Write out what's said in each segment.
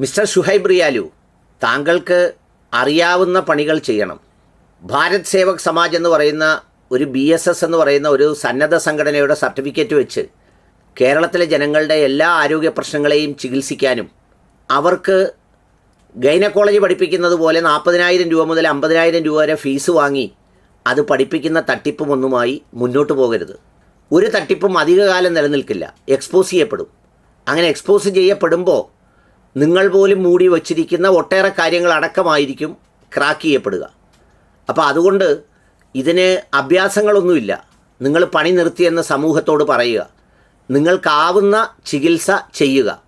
Mister Shuhaib റിയാലു താങ്കൾക്ക് അറിയാവുന്ന പണികൾ ചെയ്യണം. ഭാരത് സേവക് സമാജ് എന്ന് പറയുന്ന ഒരു ബി എസ് എസ് എന്ന് പറയുന്ന ഒരു സന്നദ്ധ സംഘടനയുടെ സർട്ടിഫിക്കറ്റ് വെച്ച് കേരളത്തിലെ ജനങ്ങളുടെ എല്ലാ ആരോഗ്യ പ്രശ്നങ്ങളെയും ചികിത്സിക്കാനും അവർക്ക് ഗൈനക്കോളജി പഠിപ്പിക്കുന്നത് പോലെ നാൽപ്പതിനായിരം രൂപ മുതൽ അമ്പതിനായിരം രൂപ വരെ ഫീസ് വാങ്ങി അത് പഠിപ്പിക്കുന്ന തട്ടിപ്പും ഒന്നുമായി മുന്നോട്ട് പോകരുത്. ഒരു തട്ടിപ്പും അധികകാലം നിലനിൽക്കില്ല. എക്സ്പോസ് ചെയ്യപ്പെടും. അങ്ങനെ എക്സ്പോസ് ചെയ്യപ്പെടുമ്പോൾ നിങ്ങൾ പോലും മൂടി വച്ചിരിക്കുന്ന ഒട്ടേറെ കാര്യങ്ങൾ അടക്കമായിരിക്കും ക്രാക്ക് ചെയ്യപ്പെടുക. അപ്പോൾ അതുകൊണ്ട് ഇതിന് അഭ്യാസങ്ങളൊന്നുമില്ല. നിങ്ങൾ പണി നിർത്തിയെന്ന് സമൂഹത്തോട് പറയുക. നിങ്ങൾക്കാവുന്ന ചികിത്സ ചെയ്യുക.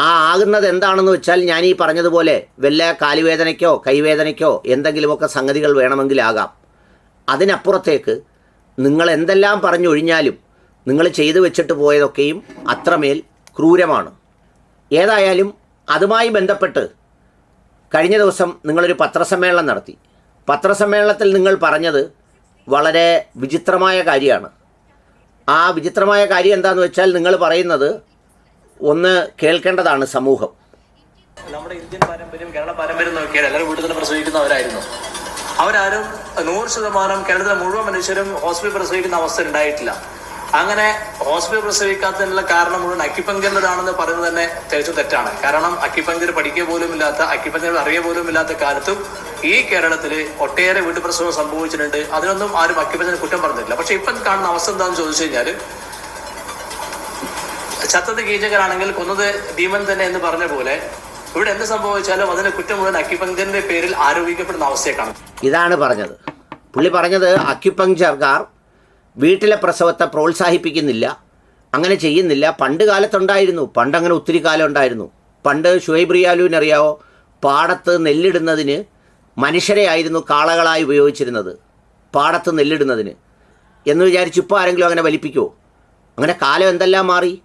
ആ ആകുന്നത് എന്താണെന്ന് വെച്ചാൽ ഞാൻ ഈ പറഞ്ഞതുപോലെ വല്ല കാലുവേദനയ്ക്കോ കൈവേദനയ്ക്കോ എന്തെങ്കിലുമൊക്കെ സംഗതികൾ വേണമെങ്കിലാകാം അതിനപ്പുറത്തേക്ക് നിങ്ങൾ എന്തെല്ലാം പറഞ്ഞൊഴിഞ്ഞാലും നിങ്ങൾ ചെയ്തു വെച്ചിട്ട് പോയതൊക്കെയും അത്രമേൽ ക്രൂരമാണ്. ഏതായാലും അതുമായി ബന്ധപ്പെട്ട് കഴിഞ്ഞ ദിവസം നിങ്ങളൊരു പത്രസമ്മേളനം നടത്തി. പത്രസമ്മേളനത്തിൽ നിങ്ങൾ പറഞ്ഞത് വളരെ വിചിത്രമായ കാര്യമാണ്. ആ വിചിത്രമായ കാര്യം എന്താണെന്ന് വെച്ചാൽ നിങ്ങൾ പറയുന്നത് ഒന്ന് കേൾക്കേണ്ടതാണ് സമൂഹം. നമ്മുടെ ഇന്ത്യൻ പാരമ്പര്യം കേരള പാരമ്പര്യം നോക്കിയാൽ എല്ലാവരും വീട്ടിൽ തന്നെ പ്രസവിക്കുന്നവരായിരുന്നു അവരാരും നൂറ് ശതമാനം കേരളത്തിലെ മുഴുവൻ മനുഷ്യരും ഹോസ്പിറ്റൽ പ്രസവിക്കുന്ന അവസ്ഥ ഉണ്ടായിട്ടില്ല. അങ്ങനെ ഹോസ്പിറ്റൽ പ്രസവിക്കാത്തതിനുള്ള കാരണം മുഴുവൻ അക്യുപങ്ചറിന്റെതാണെന്ന് പറയുന്നത് തന്നെ തികച്ചും തെറ്റാണ്. കാരണം അക്യുപങ്ചർ പഠിക്കുക പോലും ഇല്ലാത്ത അക്യുപങ്ചർ അറിയുക പോലും ഇല്ലാത്ത കാലത്തും ഈ കേരളത്തിൽ ഒട്ടേറെ വീട്ടുപ്രസവം സംഭവിച്ചിട്ടുണ്ട്. അതിനൊന്നും ആരും അക്യുപങ്ചർ കുറ്റം പറഞ്ഞില്ല പക്ഷെ ഇപ്പം കാണുന്ന അവസ്ഥ എന്താണെന്ന് ചോദിച്ചു കഴിഞ്ഞാൽ ചത്തത് കീചകരാണെങ്കിൽ കൊന്നത് ഭീമൻ തന്നെ എന്ന് പറഞ്ഞ പോലെ ഇവിടെ എന്ത് സംഭവിച്ചാലും അതിന് കുറ്റം മുഴുവൻ അക്യുപങ്ചറിന്റെ പേരിൽ ആരോപിക്കപ്പെടുന്ന അവസ്ഥയെ കാണും. ഇതാണ് പറഞ്ഞത്. പുള്ളി പറഞ്ഞത് അക്യുപങ്ചർകാർ വീട്ടിലെ പ്രസവത്തെ പ്രോത്സാഹിപ്പിക്കുന്നില്ല. അങ്ങനെ ചെയ്യുന്നില്ല. പണ്ട് കാലത്തുണ്ടായിരുന്നു. പണ്ടങ്ങനെ ഒത്തിരി കാലം ഉണ്ടായിരുന്നു. പണ്ട് ഷുഹൈബ് റിയാലുവിനറിയാവോ പാടത്ത് നെല്ലിടുന്നതിന് മനുഷ്യരെ ആയിരുന്നു കാളകളായി ഉപയോഗിച്ചിരുന്നത്. പാടത്ത് നെല്ലിടുന്നതിന്. എന്ന് വിചാരിച്ച് ഇപ്പോൾ ആരെങ്കിലും അങ്ങനെ വലിപ്പിക്കുമോ അങ്ങനെ കാലം എന്തെല്ലാം മാറി?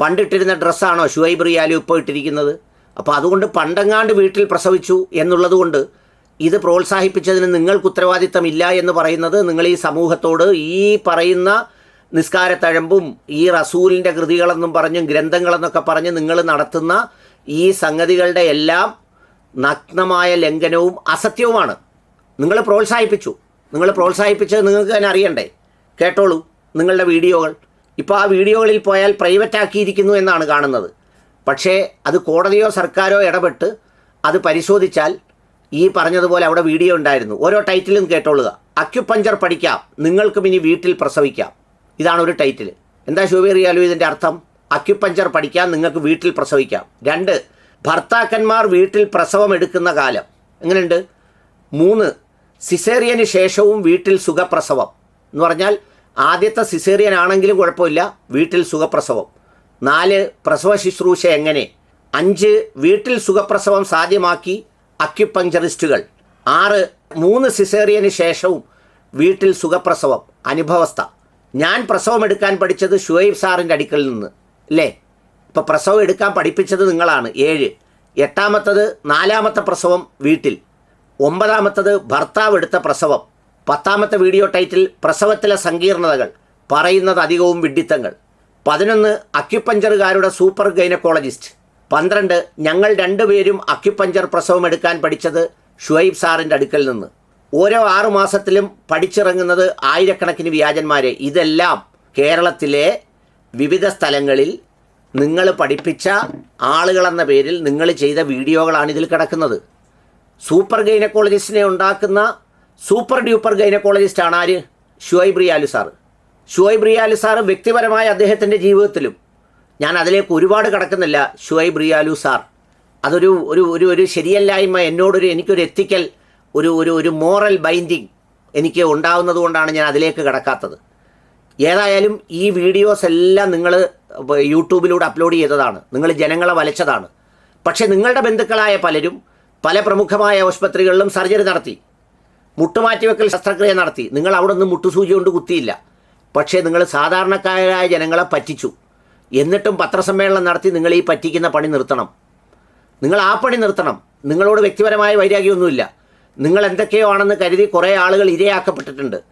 പണ്ടിട്ടിരുന്ന ഡ്രസ്സാണോ ഷുഹൈബ് റിയാലു ഇപ്പോൾ ഇട്ടിരിക്കുന്നത്? അപ്പോൾ അതുകൊണ്ട് പണ്ടെങ്ങാണ്ട് വീട്ടിൽ പ്രസവിച്ചു എന്നുള്ളത് കൊണ്ട് ഇത് പ്രോത്സാഹിപ്പിച്ചതിന് നിങ്ങൾക്ക് ഉത്തരവാദിത്തമില്ല എന്ന് പറയുന്നത് നിങ്ങൾ ഈ സമൂഹത്തോട് ഈ പറയുന്ന നിസ്കാരത്തഴമ്പും ഈ റസൂലിന്റെ കൃതികളെന്നും പറഞ്ഞും ഗ്രന്ഥങ്ങളെന്നൊക്കെ പറഞ്ഞ് നിങ്ങൾ നടത്തുന്ന ഈ സംഗതികളുടെ എല്ലാം നഗ്നമായ ലംഘനവും അസത്യവുമാണ്. നിങ്ങൾ പ്രോത്സാഹിപ്പിച്ചു. നിങ്ങൾ പ്രോത്സാഹിപ്പിച്ചത് നിങ്ങൾക്ക് തന്നെ അറിയണ്ടേ? കേട്ടോളൂ നിങ്ങളുടെ വീഡിയോകൾ. ഇപ്പോൾ ആ വീഡിയോകളിൽ പോയാൽ പ്രൈവറ്റ് ആക്കിയിരിക്കുന്നു എന്നാണ് കാണുന്നത്. പക്ഷേ അത് കോടതിയോ സർക്കാരോ ഇടപെട്ട് അത് പരിശോധിച്ചാൽ ഈ പറഞ്ഞതുപോലെ അവിടെ വീഡിയോ ഉണ്ടായിരുന്നു. ഓരോ ടൈറ്റിലും കേട്ടോളുക. അക്യുപഞ്ചർ പഠിക്കാം. നിങ്ങൾക്കും ഇനി വീട്ടിൽ പ്രസവിക്കാം. ഇതാണ് ഒരു ടൈറ്റിൽ. എന്താ ശുഭേറിയാലോ ഇതിന്റെ അർത്ഥം? അക്യുപഞ്ചർ പഠിക്കാം നിങ്ങൾക്ക് വീട്ടിൽ പ്രസവിക്കാം. രണ്ട് ഭർത്താക്കന്മാർ വീട്ടിൽ പ്രസവം എടുക്കുന്ന കാലം. എങ്ങനെയുണ്ട്? മൂന്ന് സിസേറിയന് ശേഷവും വീട്ടിൽ സുഖപ്രസവം. എന്ന് പറഞ്ഞാൽ ആദ്യത്തെ സിസേറിയൻ ആണെങ്കിലും കുഴപ്പമില്ല വീട്ടിൽ സുഖപ്രസവം. നാല് പ്രസവ ശുശ്രൂഷ എങ്ങനെ? അഞ്ച് വീട്ടിൽ സുഖപ്രസവം സാധ്യമാക്കി അക്യുപഞ്ചറിസ്റ്റുകൾ ആറ് മൂന്ന് സിസേറിയന് ശേഷവും വീട്ടിൽ സുഖപ്രസവം അനുഭവസ്ഥ. ഞാൻ പ്രസവം എടുക്കാൻ പഠിച്ചത് ഷുഹൈബ് സാറിന്റെ അടുക്കൽ നിന്ന്. അല്ലേ ഇപ്പോൾ പ്രസവം എടുക്കാൻ പഠിപ്പിച്ചത് നിങ്ങളാണ്. ഏഴ് എട്ടാമത്തത് നാലാമത്തെ പ്രസവം വീട്ടിൽ. ഒമ്പതാമത്തത് ഭർത്താവ് എടുത്ത പ്രസവം. പത്താമത്തെ വീഡിയോ ടൈറ്റിൽ പ്രസവത്തിലെ സങ്കീർണതകൾ പറയുന്നത് അധികവും വിഡ്ഢിത്തങ്ങൾ. പതിനൊന്ന് അക്യുപഞ്ചറുകാരുടെ സൂപ്പർ ഗൈനക്കോളജിസ്റ്റ്. പന്ത്രണ്ട് ഞങ്ങൾ രണ്ടുപേരും അക്യുപഞ്ചർ പ്രസവം എടുക്കാൻ പഠിച്ചത് ഷുഹൈബ് സാറിന്റെ അടുക്കൽ നിന്ന്. ഓരോ ആറു മാസത്തിലും പഠിച്ചിറങ്ങുന്നത് ആയിരക്കണക്കിന് വ്യാജന്മാരെ. ഇതെല്ലാം കേരളത്തിലെ വിവിധ സ്ഥലങ്ങളിൽ നിങ്ങൾ പഠിപ്പിച്ച ആളുകളെന്ന പേരിൽ നിങ്ങൾ ചെയ്ത വീഡിയോകളാണ് ഇതിൽ കിടക്കുന്നത്. സൂപ്പർ ഗൈനക്കോളജിസ്റ്റിനെ ഉണ്ടാക്കുന്ന സൂപ്പർ ഡ്യൂപ്പർ ഗൈനക്കോളജിസ്റ്റാണ് ആര്? ഷുഹൈബ് റിയാലു സാറ്. ഷുഹൈബ് റിയാലു സാറ് വ്യക്തിപരമായ അദ്ദേഹത്തിന്റെ ജീവിതത്തിലും ഞാൻ അതിലേക്ക് ഒരുപാട് കടക്കുന്നില്ല ഷുഹൈബ് റിയാലു സാർ. അതൊരു ഒരു ഒരു ഒരു ശരിയല്ലായ്മ എന്നോടൊരു എനിക്കൊരു എത്തിക്കൽ ഒരു ഒരു ഒരു മോറൽ ബൈൻഡിങ് എനിക്ക് ഉണ്ടാവുന്നത് കൊണ്ടാണ് ഞാൻ അതിലേക്ക് കടക്കാത്തത്. ഏതായാലും ഈ വീഡിയോസ് എല്ലാം നിങ്ങൾ യൂട്യൂബിലൂടെ അപ്ലോഡ് ചെയ്തതാണ്. നിങ്ങൾ ജനങ്ങളെ വലച്ചതാണ്. പക്ഷേ നിങ്ങളുടെ ബന്ധുക്കളായ പലരും പല പ്രമുഖമായ ആശുപത്രികളിലും സർജറി നടത്തി. മുട്ടുമാറ്റിവെക്കൽ ശസ്ത്രക്രിയ നടത്തി. നിങ്ങൾ അവിടെ നിന്ന് മുട്ടുസൂചി കൊണ്ട് കുത്തിയില്ല. പക്ഷേ നിങ്ങൾ സാധാരണക്കാരായ ജനങ്ങളെ പറ്റിച്ചു. എന്നിട്ടും പത്രസമ്മേളനം നടത്തി നിങ്ങൾ ഈ പറ്റിക്കുന്ന പണി നിർത്തണം. നിങ്ങൾ ആ പണി നിർത്തണം. നിങ്ങളോട് വ്യക്തിപരമായ വൈരാഗ്യമൊന്നുമില്ല. നിങ്ങൾ എന്തൊക്കെയോ ആണെന്ന് കരുതി കുറേ ആളുകൾ ഇരയാക്കപ്പെട്ടിട്ടുണ്ട്.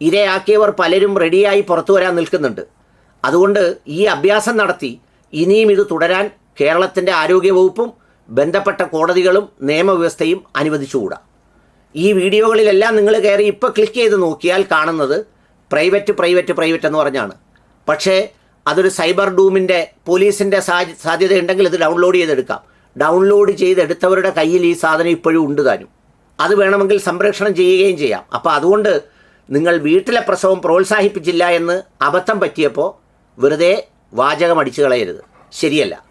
ഇരയാക്കിയവർ പലരും റെഡിയായി പുറത്തു വരാൻ നിൽക്കുന്നുണ്ട്. അതുകൊണ്ട് ഈ അഭ്യാസം നടത്തി ഇനിയും ഇത് തുടരാൻ കേരളത്തിന്റെ ആരോഗ്യവകുപ്പും ബന്ധപ്പെട്ട കോടതികളും നിയമവ്യവസ്ഥയും അനുവദിച്ചുകൂടാ. ഈ വീഡിയോകളിലെല്ലാം നിങ്ങൾ കയറി ഇപ്പോൾ ക്ലിക്ക് ചെയ്ത് നോക്കിയാൽ കാണുന്നത് പ്രൈവറ്റ് പ്രൈവറ്റ് പ്രൈവറ്റ് എന്ന് പറഞ്ഞാണ്. പക്ഷേ അതൊരു സൈബർ ഡൂമിന്റെ പോലീസിന്റെ സാധ്യത ഉണ്ടെങ്കിൽ ഇത് ഡൗൺലോഡ് ചെയ്തെടുക്കാം. ഡൗൺലോഡ് ചെയ്തെടുത്തവരുടെ കയ്യിൽ ഈ സാധനം ഇപ്പോഴും ഉണ്ട് താനും. അത് വേണമെങ്കിൽ സംരക്ഷണം ചെയ്യുകയും ചെയ്യാം. അപ്പോൾ അതുകൊണ്ട് നിങ്ങൾ വീട്ടിലെ പ്രസവം പ്രോത്സാഹിപ്പിച്ചില്ല എന്ന് അബദ്ധം പറ്റിയപ്പോൾ വെറുതെ വാചകം അടിച്ചു കളയരുത്. ശരിയല്ല.